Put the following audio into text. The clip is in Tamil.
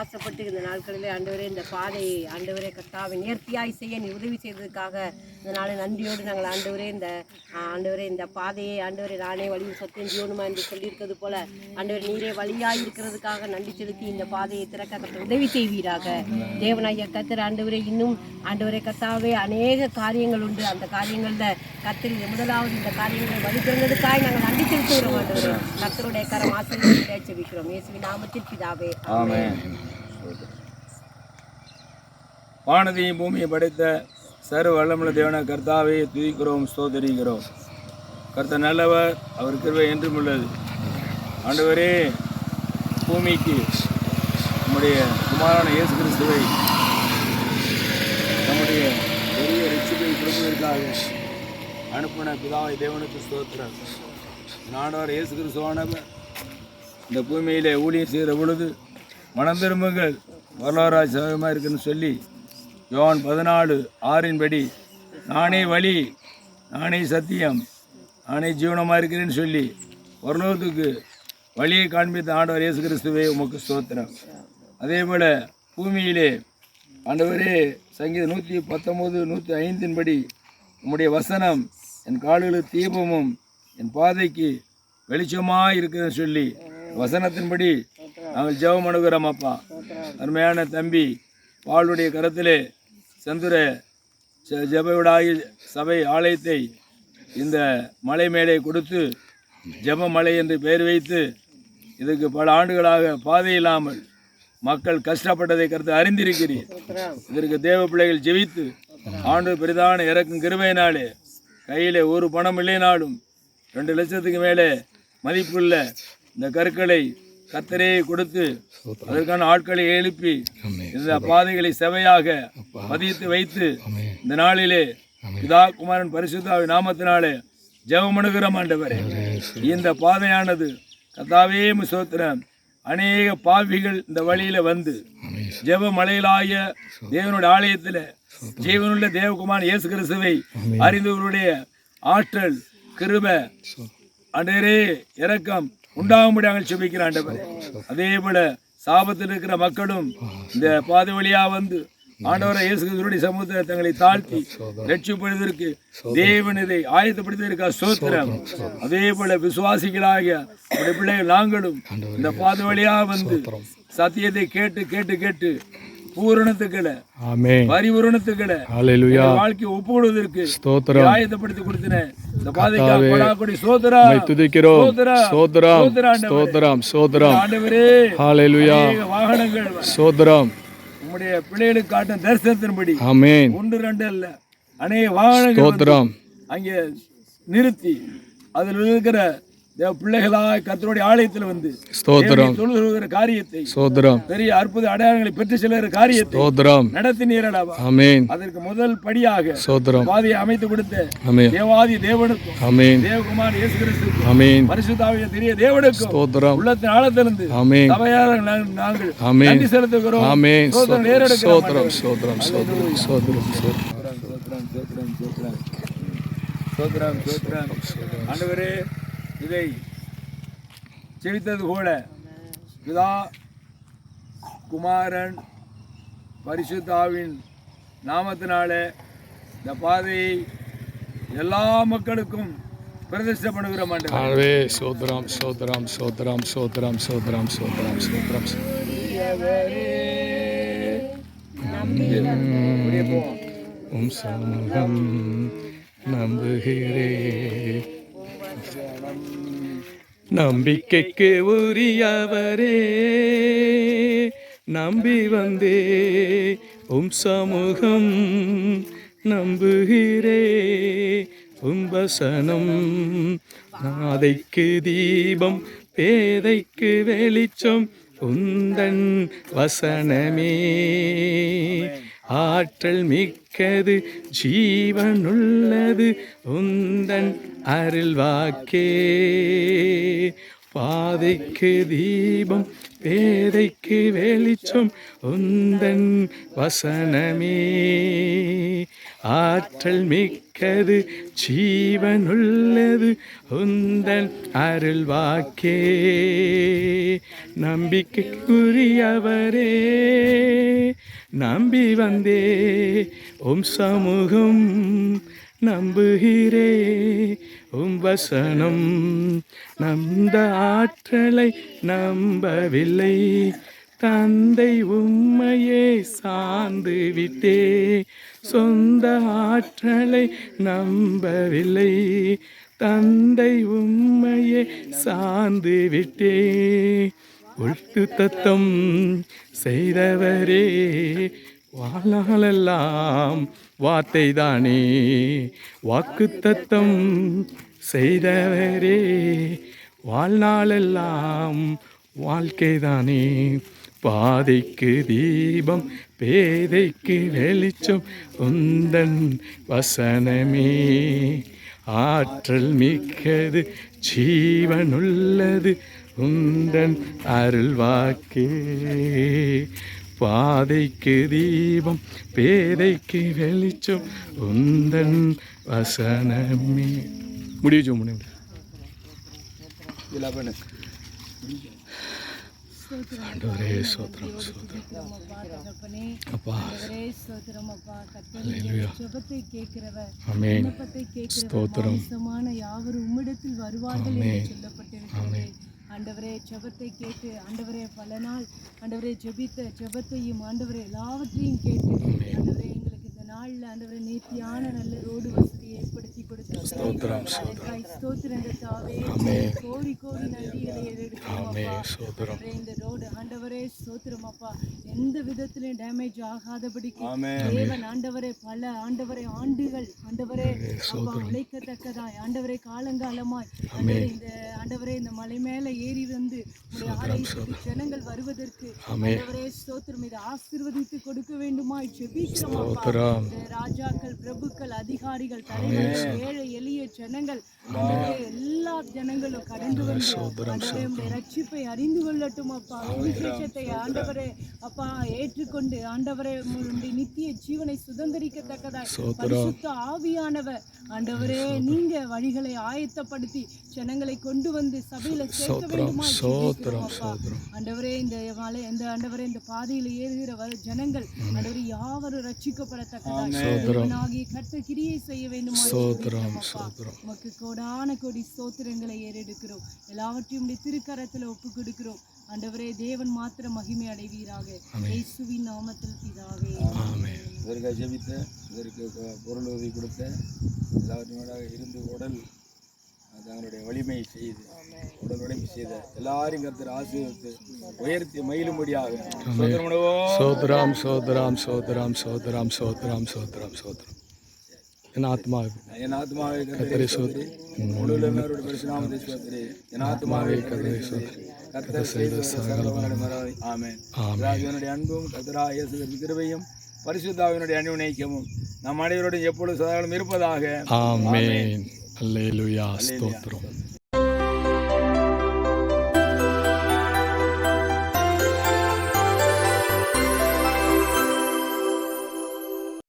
ஆசைப்பட்டு இந்த நாட்களிலே ஆண்டவரே இந்த பாதையை ஆண்டவரே கர்த்தாவை நேர்த்தியாய் செய்ய நீ உதவி செய்ததுக்காக இந்த நாளை நன்றியோடு நாங்கள் ஆண்டவரே இந்த ஆண்டவரே இந்த பாதையை ஆண்டவரே நானே வழியும் சத்தியம் ஜீவனுமா என்று சொல்லியிருக்கிறது போல ஆண்டவர் நீரே வழியாய் இருக்கிறதுக்காக நன்றி செலுத்தி இந்த பாதையை திறக்க கர்த்தர் உதவி செய்வீராக. தேவனாய கத்தர் ஆண்டவரே இன்னும் ஆண்டவரே கத்தாவே அநேக காரியங்கள் உண்டு. அந்த காரியங்களில் கத்திரி முதலாவது இந்த காரியங்களை வழி திறந்ததுக்காக நாங்கள் நன்றி செலுத்துகிறோம் ஆண்டவரே. கத்தருடைய கரம் ஆசிரியர் ஜெபிக்கிறோம் இயேசுவின் நாமத்தில் பிதாவே. ஆமென். வானதியும் பூமியை படைத்த சர்வ வல்லமுள்ள தேவன கர்த்தாவை துதிக்கிறோம் ஸ்தோத்தரிக்கிறோம். கர்த்த நல்லவர் அவர் கிருவை என்றும் உள்ளது. ஆண்டவரே பூமிக்கு நம்முடைய குமாரான இயேசு கிறிஸ்துவை நம்முடைய பெரிய ரட்சிப்பை கொடுப்பதற்காக அனுப்பின பிதாவை தேவனுக்கு ஸ்தோத்திரம். நாடார் இயேசு கிறிஸ்துவானவர் இந்த பூமியிலே ஊழியர் செய்கிற பொழுது மனம் திரும்புங்கள். வரலாறாய் சகமாக இருக்குன்னு சொல்லி யோன் பதினாலு ஆறின்படி நானே வழி நானே சத்தியம் நானே ஜீவனமாக இருக்கிறேன்னு சொல்லி வரலோகத்துக்கு வழியை காண்பித்த ஆண்டவர் இயேசு கிறிஸ்துவே உமக்கு ஸ்தோத்திரம். அதே போல் பூமியிலே ஆண்டவரே சங்கீதம் நூற்றி பத்தொம்போது நூற்றி ஐந்தின்படி உம்முடைய வசனம் என் கால்களுக்கு தீபமும் என் பாதைக்கு வெளிச்சமாக இருக்குதுன்னு சொல்லி வசனத்தின்படி நாங்கள் ஜெபம் அணுகிறோம் அப்பா. அருமையான தம்பி பாலுடைய கரத்திலே செந்துர ஜபவிடாகி சபை ஆலயத்தை இந்த மலை மேலே கொடுத்து ஜெப மலை என்று பெயர் வைத்து இதுக்கு பல ஆண்டுகளாக பாதை இல்லாமல் மக்கள் கஷ்டப்பட்டதை கருத்து அறிந்திருக்கிறீர். இதற்கு தேவ பிள்ளைகள் ஜெபித்து ஆண்டு பெரிதான இறக்கும் கிருமையினாலே கையில் ஒரு பணம் இல்லைனாலும் ரெண்டு லட்சத்துக்கு மேலே மதிப்புள்ள இந்த கற்களை கத்தரே கொடுத்து அதற்கான ஆட்களை எழுப்பி இந்த பாதைகளை செவையாக பதித்து வைத்து இந்த நாளிலே பிதா குமாரன் பரிசுத்தாவி நாமத்தினாலே ஜெபமணுகிறோம் ஆண்டவரே. இந்த பாதையானது கத்தாவே சோத்திரம் அநேக பாவிகள் இந்த வழியில வந்து ஜெப மலையிலாய தேவனுடைய ஆலயத்தில் ஜீவனுள்ள தேவகுமார் இயேசு கிறிஸ்துவை அறிந்தவருடைய ஆற்றல் கிருப அன்றே இரக்கம் உண்டாகும்படி நாங்கள் செபிக்கிறோம் ஆண்டவரே. அதே போல சாபத்தில் இருக்கிற மக்களும் இந்த பாதை வழியா வந்து ஆண்டவரை இயேசு கிறிஸ்துவினுடைய சமூகத்தை தங்களை தாழ்த்தி ரட்சிப்படுவதற்கு தேவன் இதை ஆயத்தப்படுத்தியிருக்க சோத்திரம் அதே போல விசுவாசிகளாகிய நம்முடைய பிள்ளைகள் நாங்களும் இந்த பாதை வழியா வந்து சத்தியத்தை கேட்டு கேட்டு கேட்டு பூரணத்துக்களை ஆமென். பரிபூரணத்துக்களை ஹalleluya. வாழ்க்கை ஒப்புவிடுவதற்கு ஸ்தோத்திரம். ஆயத்தப்படுத்தி கொடுத்தின இந்த பாதைக்காக கொடாக்குடி சோதரா உம்மை துதிக்கிறோம். ஸ்தோத்திரம். ஸ்தோத்திரம். ஸ்தோத்திரம் ஆண்டவரே. ஸ்தோத்திரம் ஸ்தோத்திரம். ஆண்டவரே ஹalleluya. அநேக வாகனங்கள் ஸ்தோத்திரம். உம்முடைய பிள்ளைகளுக்கு காட்டும் தரிசனத்தின்படி ஆமென். ஒன்று ரெண்டு அல்ல அநேக வாகனங்கள் ஸ்தோத்திரம். அங்கே நிறுத்தி அதில் இருக்கிற தேவ பிள்ளைகளாய் கத்தருடைய ஆலயத்தில் வந்து ஸ்தோத்திரம். தொழுகிற காரியத்தை ஸ்தோத்திரம். பெரிய அற்புத அடையாளங்களை பெற்று செல்கிற காரியத்தை ஸ்தோத்திரம். நடத்தினீரடாவா ஆமென். அதற்கு முதல் படியாக ஸ்தோத்திரம். பாதையை அமைத்து கொடுத்த ஆமென். தேவாதி தேவனுக்கும் ஆமென். தேவகுமார் இயேசு கிறிஸ்துக்கும் ஆமென். பரிசுத்தாவிய தெரிய தேவனுக்கும் ஸ்தோத்திரம். உள்ளத்தின் ஆழத்திலிருந்து ஆமென். சபையாக நாங்கள் ஆமென். நன்றி செலுத்துகிறோம். ஆமென். ஸ்தோத்திரம் ஸ்தோத்திரம். ஸ்தோத்திரம் ஸ்தோத்திரம் ஸ்தோத்திரம் சோத்ரம் சோத்ரம் சோத்ரம் சோத்ரம் சோத்ரம் ஆண்டவரே இதை செவித்தது போல பிதா குமாரன் பரிசுத்தாவின் நாமத்தினாலே இந்த பாதையை எல்லா மக்களுக்கும் பிரதிஷ்டை பண்ணுகிறோம் ஆண்டவரே ஸ்தோத்திரம் ஸ்தோத்திரம் ஸ்தோத்திரம் ஸ்தோத்திரம் ஸ்தோத்திரம் அப்படியே போவோம் உம் சமூகம் நம்புகிறே நம்பிக்கைக்கு உரியவரே நம்பி வந்தே உம் சமூகம் நம்புகிறே உம் வசனம் நாதைக்கு தீபம் பேதைக்கு வெளிச்சம் உந்தன் வசனமே. ஆற்றல் மிக்கது ஜீவனுள்ளது உந்தன் அருள் வாக்கே. பாதைக்கு தீபம் பேதைக்கு வெளிச்சம் உந்தன் வசனமே. ஆற்றல் மிக்கது ஜீவனுள்ளது உந்தன் அருள் வாக்கே. நம்பிக்கைக்குரியவரே நம்பி வந்தே உம் சமூகம் நம்புகிறே உம் வசனம் நந்த ஆற்றலை நம்பவில்லை. தந்தை உம்மையே சார்ந்து விட்டே சொந்த ஆற்றலை நம்பவில்லை. தந்தை உம்மையே சார்ந்து விட்டே. ஒழுத்து தத்தம் செய்தவரே வாழ்நாளெல்லாம் வார்த்தை தானே வாக்கு தத்தம் செய்தவரே வாழ்நாளெல்லாம் வாழ்க்கை தானே பாதைக்கு தீபம் பேதைக்கு வெளிச்சம் உந்தன் வசனமே. ஆற்றல் மிக்கது ஜீவனுள்ளது உந்தன் அருள் வாக்கே பாதைக்கு தீபம் பேதைக்கு வெளிச்சம் உந்தன் வசனமே. முடிவு இதில் பண்ணு ஆண்டவரே சோத்திரம் சோத்திரம். அப்பா. அல்லேலூயா ஜெபத்தை கேட்கிறவர் ஆமென். விண்ணப்பத்தை கேட்கிறவர் ஸ்தோத்திரம். மாம்சமான யாவரும் உம்மிடத்தில் வருவார்கள் என்று. சொல்லப்பட்டிருக்கிறது. ஆண்டவரே ஜெபத்தை கேட்டு ஆண்டவரே பல நாள் ஆண்டவரே ஜெபித்த ஜெபத்தையும் ஆண்டவரே எல்லாவற்றையும் கேட்டு ஆண்டவரே எங்களுக்கு இந்த நாள்ல ஆண்டவரே நேர்த்தியான நல்ல ரோடு வசதியை ஏற்படுத்தி ஸ்தோத்திரம், கொடுத்து அதற்காய் ஸ்தோத்திரம் தாவே. ஆமென். கோடி கோடி நன்றிகளை எடுக்கிறோம் இந்த ரோடு ஆண்டவரே ஸ்தோத்திரம் அப்பா. எந்த விதத்திலும் டேமேஜ் ஆகாதபடிக்கு. தேவன் ஆண்டவரே பல ஆண்டவரே ஆண்டுகள் ஆண்டவரே அப்பா உழைக்கத்தக்கதாய். ஆண்டவரே காலங்காலமாய் இந்த ஆண்டவரே இந்த மலை மேலே ஏறி வந்து ஜனங்கள் வருவதற்கு ஆண்டவரே ஸ்தோத்திரம். இதை ஆசீர்வதித்து கொடுக்க வேண்டுமாய் ஜெபிக்கிறோம் ராஜாக்கள் பிரபுக்கள் அதிகாரிகள் தலைவர்கள் ஏழை எளிய ஜனங்கள் எல்லா ஜனங்களும் கடந்து வந்து ரட்சிப்பை அறிந்து கொள்ளட்டும் அப்பா. விசேஷத்தை ஆண்டவரே அப்பா ஏற்றுக்கொண்டு ஆண்டவரே உம்முடைய நித்திய ஜீவனை சுதந்திரிக்கத்தக்கதாய் பரிசுத்த ஆவியானவர். ஆண்டவரே நீங்க வழிகளை ஆயத்தப்படுத்தி ஜனங்களை கொண்டு வந்து சபையில சேர்க்க அப்பா. ஆண்டவரே இந்த மலை இந்த ஆண்டவரே இந்த பாதையில ஏறுகிற ஜனங்கள் ஆண்டவரே யாவரும் ரட்சிக்கப்படத்தக்கதாய். தேவனாகிய கர்த்தர் கிரியை செய்ய வேண்டுமா உமக்கு கோடான கோடி ஸ்தோத்திரங்களை ஏறெடுக்கிறோம். எல்லாவற்றையும் திருக்கரத்துல ஒப்பு கொடுக்கிறோம். ஆண்டவரே தேவன் மாத்திரம் மகிமை அடைவீராக. இயேசுவின் நாமத்தில் பிதாவே. ஆமென். இதற்காக ஜெபித்த இதற்கு பொருள் உதவி கொடுத்த எல்லாவற்றோட இருந்து உடல் தங்களுடைய வலிமையை செய்து உடல் உழைப்பு செய்த எல்லாரையும் கருத்தர் ஆசீர்வதித்து உயர்த்தி மயிலும்படியாக சோதராம் சோதராம் சோதராம் சோதராம் சோதராம் சோதராம் சோதரம். என் ஆத்மா என் ஆத்மாவை கத்தரை சோதரி. முழுவதும் பரிசுநாமத்தை சோதரி. என் ஆத்மாவை கத்தரை சோதரி. கத்தர் செய்த ஆமென். ராஜனுடைய அன்பும் கத்தரா இயேசு கிருபையும் பரிசுத்தாவினுடைய அன்பு நீக்கமும் நம் அனைவருடன் எப்பொழுது சதாகாலம் இருப்பதாக. ஆமென். அல்லேலூயா ஸ்தோத்திரம்